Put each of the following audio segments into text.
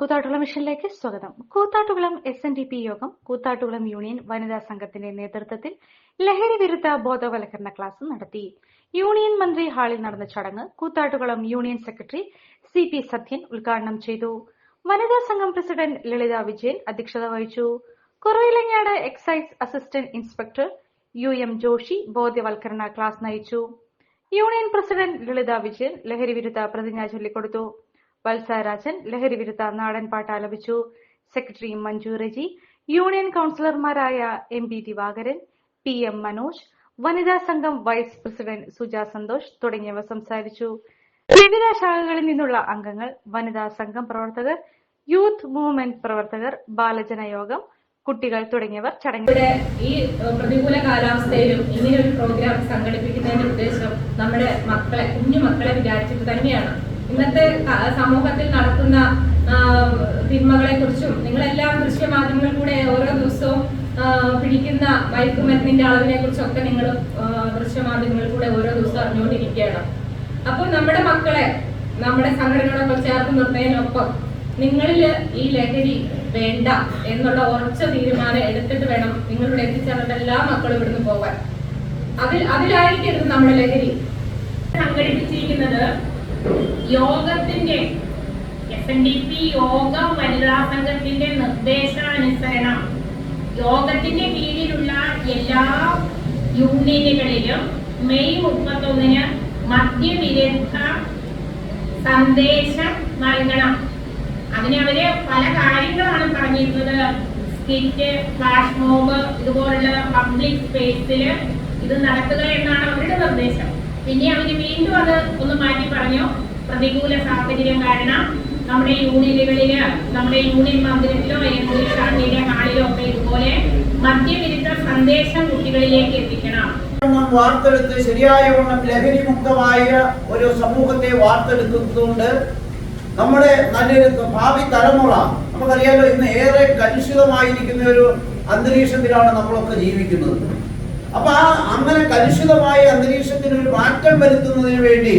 കൂത്താട്ടുകുളം മിഷനിലേക്ക് സ്വാഗതം. Koothattukulam S N D P Yogam Koothattukulam union വനിതാ സംഘത്തിന്റെ നേതൃത്വത്തിൽ ലഹരി വിരുദ്ധ ബോധവൽക്കരണ ക്ലാസ് നടത്തി. യൂണിയൻ മന്ത്രി ഹാളിൽ നടന്ന ചടങ്ങ് Koothattukulam union secretary C P Sathyan ഉദ്ഘാടനം ചെയ്തു. വനിതാ സംഘം പ്രസിഡന്റ് ലളിത വിജയൻ അധ്യക്ഷത വഹിച്ചു. Kuravilangad excise assistant inspector U M Joshi ബോധവൽക്കരണ ക്ലാസ് നയിച്ചു. യൂണിയൻ പ്രസിഡന്റ് ലളിത വിജയൻ ലഹരി വിരുദ്ധ പ്രതിജ്ഞ ചൊല്ലിക്കൊടുത്തു. വത്സരാജൻ നാടൻ പാട്ട് ആലപിച്ചു. Secretary Manju Reji union കൌൺസിലർമാരായ M P Divakaran P M Manoj വനിതാ സംഘം വൈസ് പ്രസിഡന്റ് സുജ സന്തോഷ് തുടങ്ങിയവർ സംസാരിച്ചു. വിവിധ ശാഖകളിൽ നിന്നുള്ള അംഗങ്ങൾ വനിതാ സംഘം പ്രവർത്തകർ യൂത്ത് മൂവ്മെന്റ് പ്രവർത്തകർ ബാലജന യോഗം കുട്ടികൾ തുടങ്ങിയവർ ചടങ്ങിൽ ഈ പ്രതികൂല കാലാവസ്ഥയിലും ഇങ്ങനെ ഒരു പ്രോഗ്രാം സംഘടിപ്പിക്കുന്നതിന്റെ ഉദ്ദേശം നമ്മുടെ മക്കളെ കുഞ്ഞു മക്കളെ വിചാരിച്ചിട്ട് തന്നെയാണ്. ഇന്നത്തെ സമൂഹത്തിൽ നടക്കുന്ന തിന്മകളെ കുറിച്ചും നിങ്ങളെല്ലാം ദൃശ്യമാധ്യമങ്ങളിൽ കൂടെ ഓരോ ദിവസവും പിടിക്കുന്ന മയക്കുമരുന്നിന്റെ അളവിനെ കുറിച്ചൊക്കെ നിങ്ങൾ ദൃശ്യമാധ്യമങ്ങളിൽ കൂടെ ഓരോ ദിവസവും അറിഞ്ഞുകൊണ്ടിരിക്കുകയാണ്. അപ്പോൾ നമ്മുടെ മക്കളെ നമ്മുടെ സംഘടനയോടൊപ്പം ചേർത്ത് നിർത്തുന്നതിനൊപ്പം നിങ്ങളിൽ ഈ ലഹരി വേണ്ട എന്നുള്ള ഉറച്ച തീരുമാനം എടുത്തിട്ട് വേണം നിങ്ങളുടെ എത്തിച്ചേർന്നിട്ട് എല്ലാ മക്കളും ഇവിടുന്ന് പോകാൻ. അതിൽ അതിലായിരിക്കരുത് നമ്മുടെ ലഹരി. സംഘടിപ്പിച്ചിരിക്കുന്നത് യോഗത്തിന്റെ എസ് എൻ ഡി പി യോഗ വനിതാ സംഘത്തിന്റെ നിർദ്ദേശാനുസരണം. യോഗത്തിന്റെ കീഴിലുള്ള എല്ലാ യൂണിയനുകളിലും മെയ് മുപ്പത്തൊന്നിന് മദ്യവിരുദ്ധ സന്ദേശം നൽകണം. അതിന് അവർ പല കാര്യങ്ങളാണ് പറഞ്ഞിരുന്നത്. സ്കിറ്റ് ഫ്ലാഷ് മോബ് ഇതുപോലുള്ള പബ്ലിക് സ്പേസിൽ ഇത് നടത്തുക എന്നാണ് അവരുടെ നിർദ്ദേശം. പിന്നെ അവർ വീണ്ടും അത് ഒന്ന് മാറ്റി പറഞ്ഞു. പ്രതികൂല സാഹചര്യം കാരണം നമ്മുടെ യൂണിയനുകളിൽ നമ്മുടെ യൂണിയൻ മന്ദിരത്തിലോ അല്ലെങ്കിൽ ഷാണ്ടിയുടെ ഹാളിലോ ഒക്കെ ഇതുപോലെ മദ്യവിരുദ്ധ സന്ദേശം കുട്ടികളിലേക്ക് എത്തിക്കണം. വാർത്തെടുത്ത് ശരിയായ വണ്ണം ലഹരി മുക്തമായ ഒരു സമൂഹത്തെ വാർത്തെടുക്കുന്നതുകൊണ്ട് നമ്മുടെ നല്ലൊരു ഭാവി തലമുറ നമുക്കറിയാലോ ഇന്ന് ഏറെ കലുഷിതമായിരിക്കുന്ന ഒരു അന്തരീക്ഷത്തിലാണ് നമ്മളൊക്കെ ജീവിക്കുന്നത്. അപ്പൊ ആ അങ്ങനെ കലുഷിതമായ അന്തരീക്ഷത്തിന് ഒരു മാറ്റം വരുത്തുന്നതിന് വേണ്ടി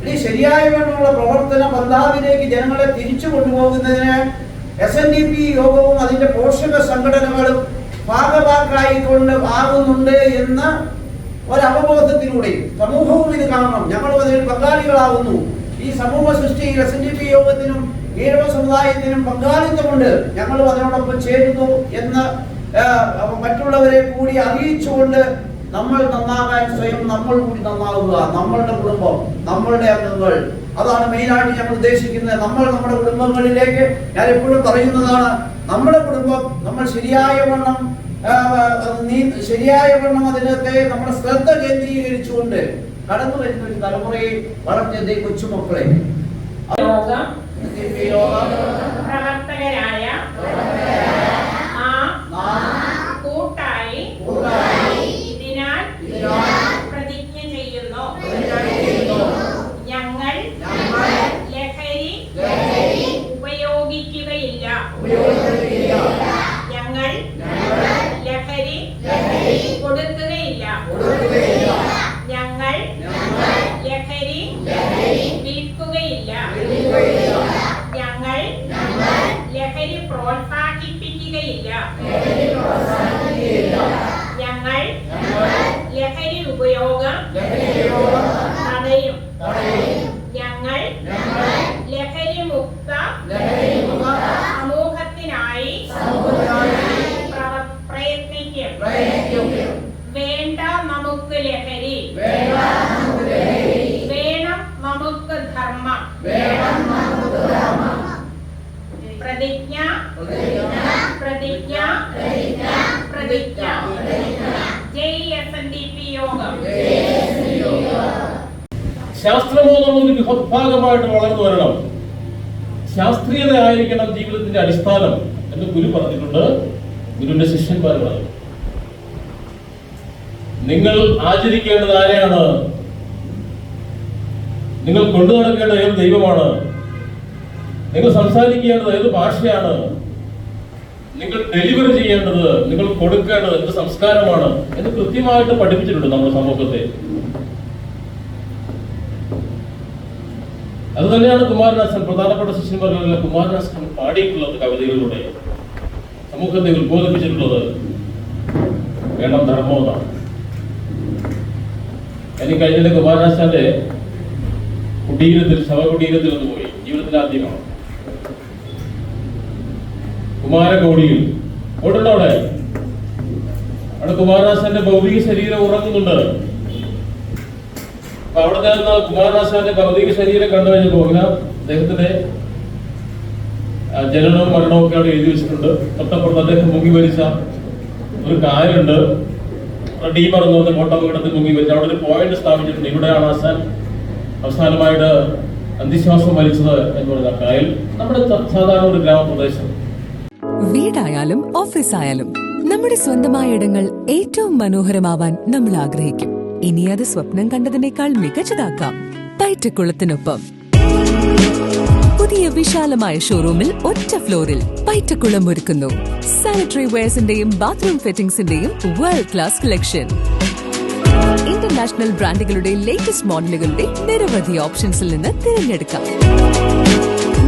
ഇനി ശരിയായ വേണ്ടുള്ള പ്രവർത്തന ബന്ധാവിലേക്ക് ജനങ്ങളെ തിരിച്ചു കൊണ്ടുപോകുന്നതിന് എസ് എൻ ഡി പി യോഗവും അതിന്റെ പോഷക സംഘടനകളും ഭാഗഭാക്കായിക്കൊണ്ട് ആകുന്നുണ്ട് എന്ന ഒരവബോധത്തിലൂടെ സമൂഹവും ഇത് കാണണം. ഞങ്ങളും അതിൽ പങ്കാളികളാകുന്നു ഈ സമൂഹ സൃഷ്ടിയിൽ എസ് എൻ ഡി പി യോഗത്തിനും ഈഴവ സമുദായത്തിനും പങ്കാളിത്തമുണ്ട്. ഞങ്ങളും അതിനോടൊപ്പം ചേരുന്നു എന്ന് മറ്റുള്ളവരെ കൂടി അറിയിച്ചുകൊണ്ട് നമ്മൾ നന്നാകാൻ സ്വയം നമ്മൾ കൂടി നന്നാവുക. നമ്മളുടെ കുടുംബം നമ്മളുടെ അംഗങ്ങൾ. അതാണ് മെയിനായിട്ട് ഞാൻ ഉദ്ദേശിക്കുന്നത്. നമ്മൾ നമ്മുടെ കുടുംബങ്ങളിലേക്ക് ഞാൻ എപ്പോഴും പറയുന്നതാണ് നമ്മുടെ കുടുംബം നമ്മൾ ശരിയായ വണ്ണം നീ ശരിയായ വണ്ണം അതിനകത്തെ നമ്മുടെ ശ്രദ്ധ കേന്ദ്രീകരിച്ചുകൊണ്ട് കടന്നു വരുന്ന ഒരു തലമുറയെ വളർത്തിയ കൊച്ചുമക്കളെ. പ്രവർത്തകരായ ആ കൂട്ടായി ഇതിനാൽ പ്രതിജ്ഞ ചെയ്യുന്നു ഞങ്ങൾ ലഹരി ഉപയോഗിക്കുകയില്ല ഞങ്ങൾ ലഹരി കൊടുക്കുകയില്ല. ഞങ്ങൾ ലഹരി വിൽക്കുകയില്ല. ഞങ്ങൾ ലഹരി പ്രോത്സാഹിപ്പിക്കുകയില്ല ഞങ്ങൾ ലഹരി ഉപയോഗം തടയും ഞങ്ങൾ ലഹരി മുക്ത സമൂഹത്തിനായി പ്രവ- പ്രയത്നിക്കും വേണ്ട നമുക്ക് ലഹരി വേണം നമുക്ക് ധർമ്മം പ്രതിജ്ഞ പ്രതിജ്ഞ പ്രതിജ്ഞ ജയ് S N D P Yogam. ശാസ്ത്രബോധം ഒരു വളർന്നു വരണം. ശാസ്ത്രീയത ആയിരിക്കണം ജീവിതത്തിന്റെ അടിസ്ഥാനം എന്ന് ഗുരു പറഞ്ഞിട്ടുണ്ട്. ഗുരുവിന്റെ ശിഷ്യന്മാർ പറഞ്ഞു നിങ്ങൾ ആചരിക്കേണ്ടത് ആരെയാണ്? നിങ്ങൾ കൊണ്ടു നടക്കേണ്ടത് ഏത് ദൈവമാണ്? നിങ്ങൾ സംസാരിക്കേണ്ടത് ഏത് ഭാഷയാണ്? നിങ്ങൾ ഡെലിവർ ചെയ്യേണ്ടത് നിങ്ങൾ കൊടുക്കേണ്ടത് എന്ത് സംസ്കാരമാണ് എന്ന് കൃത്യമായിട്ട് പഠിപ്പിച്ചിട്ടുണ്ട് നമ്മുടെ സമൂഹത്തെ. അത് തന്നെയാണ് കുമാരനാശൻ പ്രധാനപ്പെട്ട ശിഷ്യന്മാരിലെ കുമാരനാശൻ പാടിയിട്ടുള്ളത് കവിതകളിലൂടെ സമൂഹത്തെ ഉത്ബോധിപ്പിച്ചിട്ടുള്ളത് വേണം ധർമ്മമെന്നാണ് എനിക്ക് കഴിഞ്ഞ കുമാരനാശാന്റെ കുടീരത്തിൽ ശവകുടീരത്തിൽ പോയി ജീവിതത്തിൽ ആദ്യമാണ് കുമാരകോടിയിൽ. ഓടുണ്ടോ അവിടെ? അവിടെ കുമാരദാസന്റെ ഭൗതിക ശരീരം ഉറങ്ങുന്നുണ്ട്. അവിടെ നിന്ന് കുമാരദാസന്റെ ഭൗതിക ശരീരം കണ്ടു കഴിഞ്ഞപ്പോ അദ്ദേഹത്തിന്റെ ജനനവും മരണവും ഒക്കെ അവിടെ എഴുതി വെച്ചിട്ടുണ്ട്. തൊട്ടപ്പുറത്ത് അദ്ദേഹം മുങ്ങി മരിച്ച ഒരു കാര്യമുണ്ട് ഡീ പറഞ്ഞു വന്ന കോട്ടപകടത്തിൽ മുങ്ങി മരിച്ച. അവിടെ ഒരു പോയിന്റ് സ്ഥാപിച്ചിട്ടുണ്ട്. ഇവിടെയാണ് ആശാൻ അവസാനമായിട്ട് അന്തിശ്വാസം വലിച്ചത് എന്ന് പറയുന്ന കായൽ. നമ്മുടെ സാധാരണ ഒരു ഗ്രാമപ്രദേശം. വീടായാലും ഓഫീസായാലും നമ്മുടെ സ്വന്തമായ ഇടങ്ങൾ ഏറ്റവും മനോഹരമാവാൻ നമ്മൾ ആഗ്രഹിക്കും. ഇനി അത് സ്വപ്നം കണ്ടതിനേക്കാൾ മികച്ചതാക്കാം. പൈറ്റക്കുളത്തിനൊപ്പം. പുതിയ വിശാലമായ ഷോറൂമിൽ ഒറ്റ ഫ്ലോറിൽ പൈറ്റക്കുളം ഒരുക്കുന്നു. സാനിറ്ററി വെയർസിന്റെയും ബാത്റൂം ഫിറ്റിംഗ്സിന്റെയും വേൾഡ് ക്ലാസ് കളക്ഷൻ ഇന്റർനാഷണൽ ബ്രാൻഡുകളുടെ ലേറ്റസ്റ്റ് മോഡലുകളുടെ നിരവധി ഓപ്ഷൻസിൽ നിന്ന് തിരഞ്ഞെടുക്കാം.